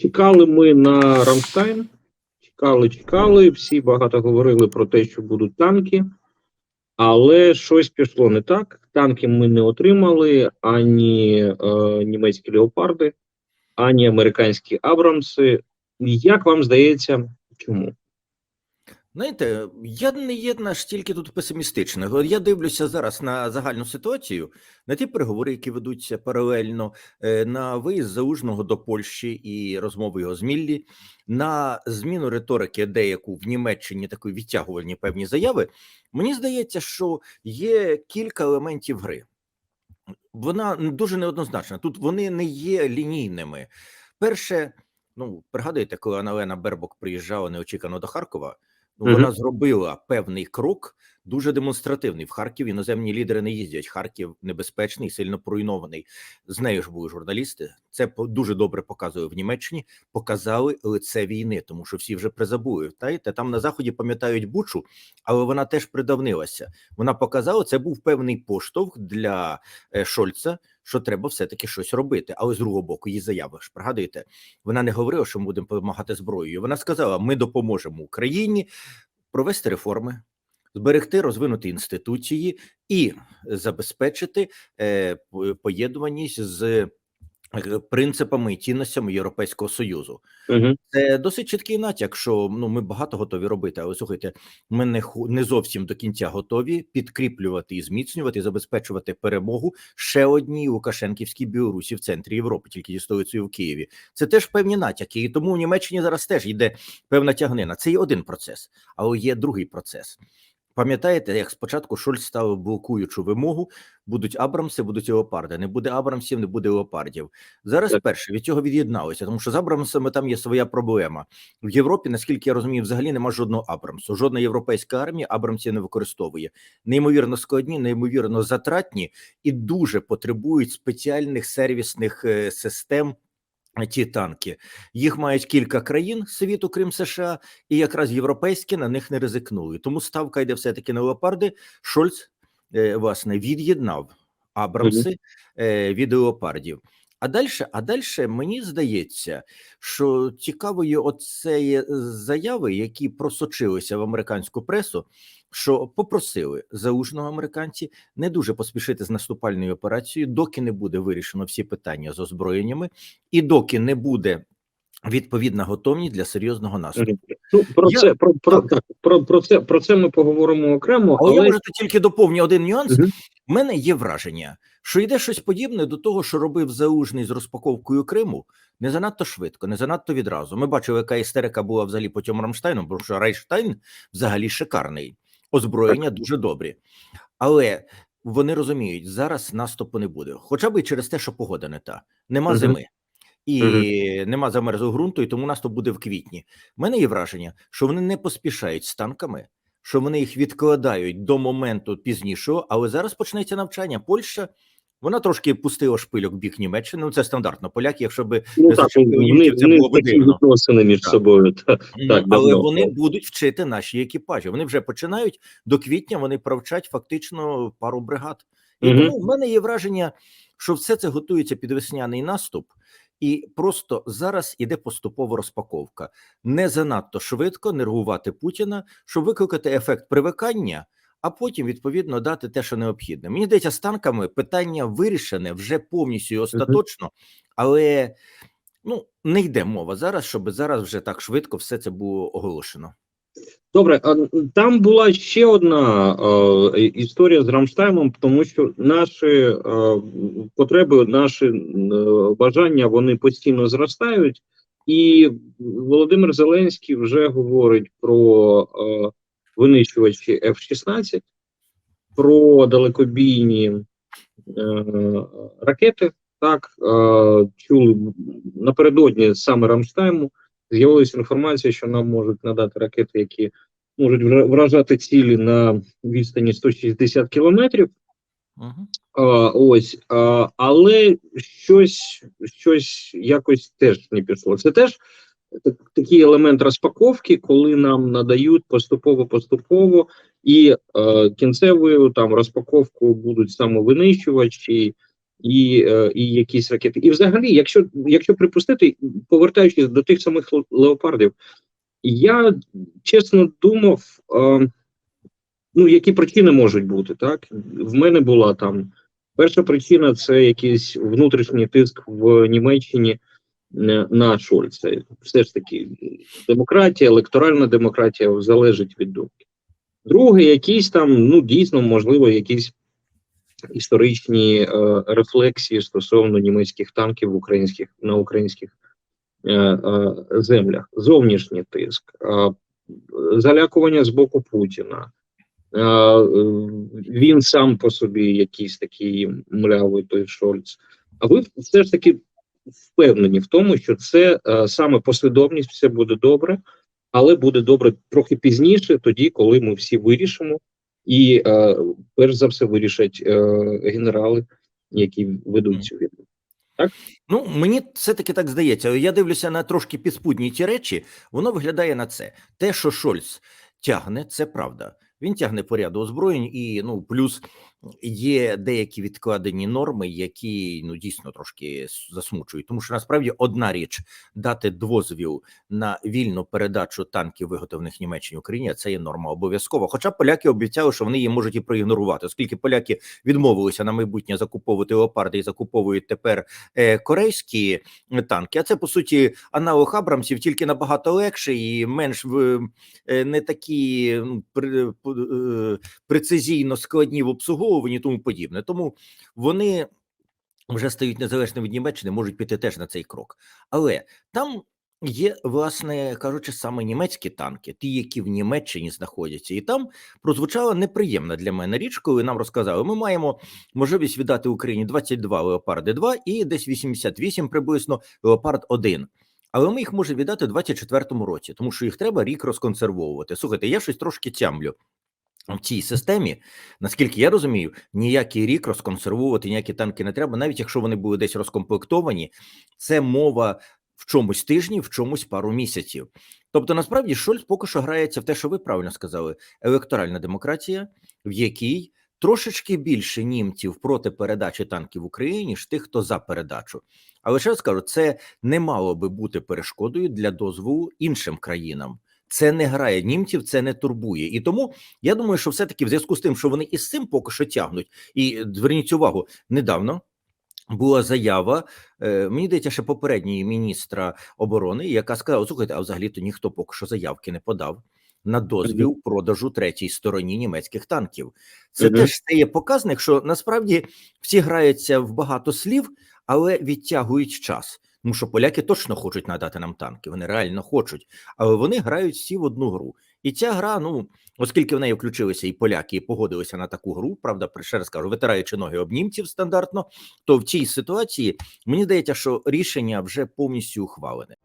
Чекали ми на Рамштайн. Чекали, чекали. Всі багато говорили про те, що будуть танки, але щось пішло не так. Танки ми не отримали ані е, німецькі леопарди, ані американські Абрамси. Як вам здається, чому? Знаєте, я не є наш тільки тут песимістичний. Я дивлюся зараз на загальну ситуацію, на ті переговори, які ведуться паралельно, е, на виїзд Заужного до Польщі і розмови його з Міллі, на зміну риторики деяку в Німеччині такої відтягувальні певні заяви. Мені здається, що є кілька елементів гри. Вона дуже неоднозначна. Тут вони не є лінійними. Перше, ну пригадуєте, коли Аналена Бербок приїжджала неочікано до Харкова. Ну, вона зробила певний крок, дуже демонстративний. В Харків іноземні лідери не їздять. Харків небезпечний, сильно поруйнований. З нею ж були журналісти. Це дуже добре показує в Німеччині. Показали лице війни, тому що всі вже призабули. Знаєте, там на заході пам'ятають Бучу, але вона теж придавнилася. Вона показала, це був певний поштовх для е, Шольца, що треба все-таки щось робити. Але з другого боку, її заява ж пригадуєте, вона не говорила, що ми будемо допомагати зброєю. Вона сказала: ми допоможемо Україні провести реформи, зберегти, розвинути інституції і забезпечити е, поєднуваність з е, принципами і цінностями Європейського союзу. Угу. Це досить чіткий натяк, що ну ми багато готові робити. Але слухайте, ми не не зовсім до кінця готові підкріплювати і зміцнювати, і забезпечувати перемогу ще одній Лукашенківській Білорусі в центрі Європи, тільки зі столицею в Києві. Це теж певні натяки, і тому в Німеччині зараз теж йде певна тягнина. Це є один процес, але є другий процес. Пам'ятаєте, як спочатку Шольц ставив блокуючу вимогу: будуть Абрамси, будуть леопарди. Не буде Абрамсів, не буде леопардів. Зараз Так. перше від цього від'єдналися, тому що з Абрамсами там є своя проблема. В Європі, наскільки я розумію, взагалі нема жодного Абрамсу. Жодна європейська армія Абрамсів не використовує. Неймовірно складні, неймовірно затратні і дуже потребують спеціальних сервісних е, систем. Ті танки їх мають кілька країн світу, крім США, і якраз європейські на них не ризикнули. Тому ставка йде все таки на леопарди. Шольц е, власне від'єднав Абрамси е, від леопардів. А далі, а далі мені здається, що цікавою оцеї заяви, які просочилися в американську пресу, що попросили заужного американці не дуже поспішити з наступальною операцією, доки не буде вирішено всі питання з озброєннями, і доки не буде відповідна готовність для серйозного наступу. Ну, про Я- це про, про, так, про, про це про це ми поговоримо окремо, Але, я але може тільки доповню один нюанс. Мгм. У мене є враження, що йде щось подібне до того, що робив Заужний з розпаковкою Криму, не занадто швидко, не занадто відразу. Ми бачили, яка істерика була взагалі по цьому Рамштайну, бо що Райштайн взагалі шикарний, озброєння дуже добрі. Але вони розуміють, зараз наступу не буде, хоча б і через те, що погода не та, нема Мгм. зими. І Мгм. нема замерзлого ґрунту, і тому наступ буде в квітні. У мене є враження, що вони не поспішають з танками, що вони їх відкладають до моменту пізнішого, але зараз почнеться навчання. Польща вона трошки пустила шпильок в бік Німеччини. Ну це стандартно. Поляки, якщо би ну не зачепили вони, німців, це було б дивно. відносини між Так. собою. Та, Ну, так, але давно. вони будуть вчити наші екіпажі. Вони вже починають до квітня. Вони провчать фактично пару бригад. І Мгм. тому в мене є враження, що все це готується під весняний наступ, і просто зараз іде поступова розпаковка. Не занадто швидко нервувати Путіна, щоб викликати ефект привикання. А потім відповідно дати те, що необхідне. Мені здається, з танками питання вирішене вже повністю і остаточно, але ну не йде мова зараз, щоб зараз вже так швидко все це було оголошено. Добре, там була ще одна е, історія з Рамштаймом, тому що наші е, потреби, наші е, бажання вони постійно зростають, і Володимир Зеленський вже говорить про е, винищувачі F-16, про далекобійні е, ракети. Так е, чули напередодні саме Рамштайму. З'явилася інформація, що нам можуть надати ракети, які можуть вражати цілі на відстані 160 кілометрів. Угу. А, ось, а, але щось, щось якось теж не пішло. Це теж так, такий елемент розпаковки, коли нам надають поступово-поступово, і е, кінцевою там розпаковкою будуть самовинищувачі, і, е, і якісь ракети. І взагалі, якщо, якщо припустити, повертаючись до тих самих леопардів, я чесно думав, е, ну які причини можуть бути, так? В мене була там перша причина це якийсь внутрішній тиск в Німеччині е, на Шольца. Все ж таки, демократія, електоральна демократія залежить від думки. Друге, якісь там, ну дійсно, можливо, якісь історичні е, рефлексії стосовно німецьких танків в українських на українських е, е, землях, зовнішній тиск, е, залякування з боку Путіна. Е, е, він сам по собі якийсь такий млявий той Шольц. А ви все ж таки впевнені в тому, що це е, саме послідовність, все буде добре, але буде добре трохи пізніше, тоді, коли ми всі вирішимо, і е, перш за все вирішать е, генерали, які ведуть цю війну. Ну, мені все таки так здається. Я дивлюся на трошки підспудні ті речі. Воно виглядає на це. Те, що Шольц тягне, це правда. Він тягне по ряду озброєнь, і ну плюс є деякі відкладені норми, які ну дійсно трошки засмучують. Тому що насправді одна річ дати дозвіл на вільну передачу танків, виготовлених Німеччині Україні, це є норма обов'язкова. Хоча поляки обіцяли, що вони її можуть і проігнорувати, оскільки поляки відмовилися на майбутнє закуповувати леопарди і закуповують тепер е, корейські танки. А це по суті аналог Абрамсів, тільки набагато легше і менш в е, не такі ну, е, прецизійно складні в обслуговуванні, і тому подібне. Тому вони вже стають незалежними від Німеччини, можуть піти теж на цей крок. Але там є, власне кажучи, саме німецькі танки, ті, які в Німеччині знаходяться, і там прозвучала неприємна для мене річ, коли нам розказали, ми маємо можливість віддати Україні 22 леопарди 2 і десь 88 приблизно леопард 1. Але ми їх можемо віддати у 24-му році, тому що їх треба рік розконсервовувати. Слухайте, я щось трошки тямлю. В цій системі, наскільки я розумію, ніякий рік розконсервувати ніякі танки не треба, навіть якщо вони були десь розкомплектовані, це мова в чомусь тижні, в чомусь пару місяців. Тобто, насправді, Шольц поки що грається в те, що ви правильно сказали: електоральна демократія, в якій трошечки більше німців проти передачі танків в Україні, ніж тих, хто за передачу. Але ще раз скажу, це не мало би бути перешкодою для дозволу іншим країнам. Це не грає німців, це не турбує. І тому я думаю, що все-таки в зв'язку з тим, що вони із цим поки що тягнуть, і зверніть увагу, недавно була заява, е, мені здається, ще попередньої міністра оборони, яка сказала: слухайте, а взагалі-то ніхто поки що заявки не подав. На дозвіл продажу третій стороні німецьких танків, це Мгм. теж це є показник, що насправді всі граються в багато слів, але відтягують час. Тому що поляки точно хочуть надати нам танки, вони реально хочуть, але вони грають всі в одну гру. І ця гра, ну оскільки в неї включилися і поляки, і погодилися на таку гру, правда, ще раз кажу, витираючи ноги об німців стандартно, то в цій ситуації мені здається, що рішення вже повністю ухвалене.